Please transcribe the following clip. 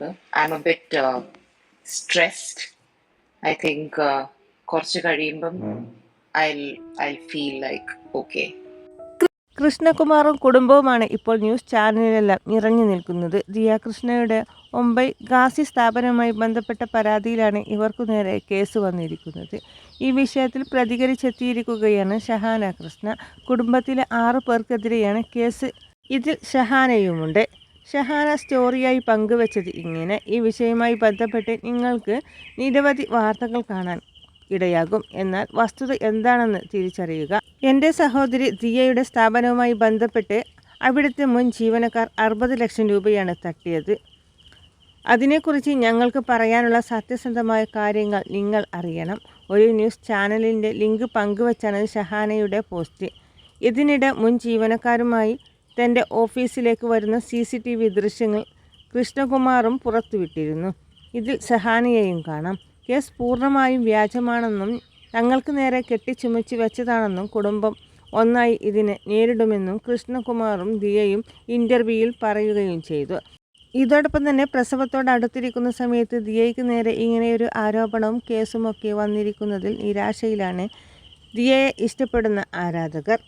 തോന്നുന്നുണ്ട് I am a bit stressed I think കുറച്ച് കഴിയുമ്പം I I feel like okay കൃഷ്ണകുമാറും കുടുംബവുമാണ് ഇപ്പോൾ ന്യൂസ് ചാനലിലെല്ലാം നിറഞ്ഞു നിൽക്കുന്നത്. ദിയ കൃഷ്ണയുടെ മുംബൈ ഗാസി സ്ഥാപനവുമായി ബന്ധപ്പെട്ട പരാതിയിലാണ് ഇവർക്കു നേരെ കേസ് വന്നിരിക്കുന്നത്. ഈ വിഷയത്തിൽ പ്രതികരിച്ചെത്തിയിരിക്കുകയാണ് ഷഹാന കൃഷ്ണ. കുടുംബത്തിലെ ആറു പേർക്കെതിരെയാണ് കേസ്. ഇതിൽ ഷഹാനയുമുണ്ട്. ഷഹാന സ്റ്റോറിയായി പങ്കുവച്ചത് ഇങ്ങനെ ഈ വിഷയവുമായി ബന്ധപ്പെട്ട് നിങ്ങൾക്ക് നിരവധി വാർത്തകൾ കാണാൻ ഇടയാകും. എന്നാൽ വസ്തുത എന്താണെന്ന് തിരിച്ചറിയുക. എന്റെ സഹോദരി ദിയയുടെ സ്ഥാപനവുമായി ബന്ധപ്പെട്ട് അവിടുത്തെ മുൻ ജീവനക്കാർ അറുപത് ലക്ഷം രൂപയാണ് തട്ടിയത്. അതിനെക്കുറിച്ച് ഞങ്ങൾക്ക് പറയാനുള്ള സത്യസന്ധമായ കാര്യങ്ങൾ നിങ്ങൾ അറിയണം. ഒരു ന്യൂസ് ചാനലിന്റെ ലിങ്ക് പങ്കുവച്ചാണ് ഷഹാനയുടെ പോസ്റ്റ്. ഇതിനിടെ മുൻ ജീവനക്കാരുമായി തന്റെ ഓഫീസിലേക്ക് വരുന്ന സി സി ടി വി ദൃശ്യങ്ങൾ കൃഷ്ണകുമാറും പുറത്തുവിട്ടിരുന്നു. ഇതിൽ സഹാനിയെയും കാണാം. കേസ് പൂർണമായും വ്യാജമാണെന്നും തങ്ങൾക്ക് നേരെ കെട്ടിച്ചുമച്ച് വെച്ചതാണെന്നും കുടുംബം ഒന്നായി ഇതിനെ നേരിടുമെന്നും കൃഷ്ണകുമാറും ദിയയും ഇന്റർവ്യൂവിൽ പറയുകയും ചെയ്തു. ഇതോടൊപ്പം തന്നെ പ്രസവത്തോട് അടുത്തിരിക്കുന്ന സമയത്ത് ദിയയ്ക്ക് നേരെ ഇങ്ങനെയൊരു ആരോപണവും കേസുമൊക്കെ വന്നിരിക്കുന്നതിൽ നിരാശയിലാണ് ദിയയെ ഇഷ്ടപ്പെടുന്ന ആരാധകർ.